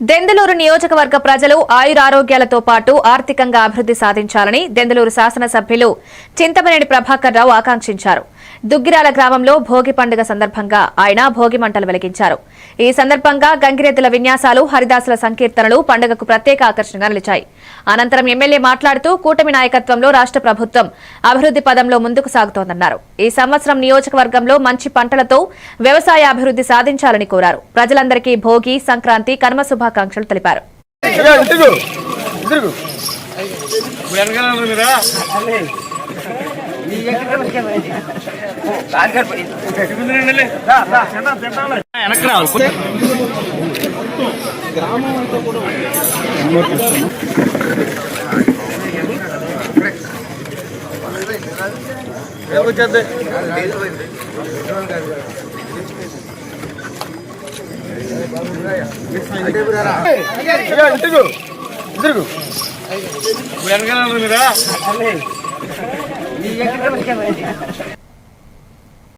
దెందలూరు నియోజకవర్గ ప్రజలు ఆయురారోగ్యాలతో పాటు ఆర్థికంగా అభివృద్ది సాధించాలని దెందలూరు శాసనసభ్యులు చింతమనేని ప్రభాకర్ రావు ఆకాంక్షించారు. దుగ్గిరాల గ్రామంలో భోగి పండుగ సందర్భంగా ఆయన భోగి మంటలు వెలిగించారు. ఈ సందర్భంగా గంగిరెద్దుల విన్యాసాలు హరిదాసుల సంకీర్తనలు పండుగకు ప్రత్యేక ఆకర్షణగా నిలిచాయి. అనంతరం ఎమ్మెల్యే మాట్లాడుతూ కూటమి నాయకత్వంలో రాష్ట్ర ప్రభుత్వం అభివృద్ది పదంలో ముందుకు సాగుతోందన్నారు. ఈ సంవత్సరం నియోజకవర్గంలో మంచి పంటలతో వ్యవసాయ అభివృద్ది సాధించాలని కోరారు. ప్రజలందరికీ భోగి సంక్రాంతి కర్మ శుభాకాంక్షలు తెలిపారు. వెనక్కి ఇదిగో, ఇదిగో, ఇదిగో. ఏమొచ్చేద్ది? ఇదిగో, ఇదిగో, ఇదిగో. Никаких проблем нет.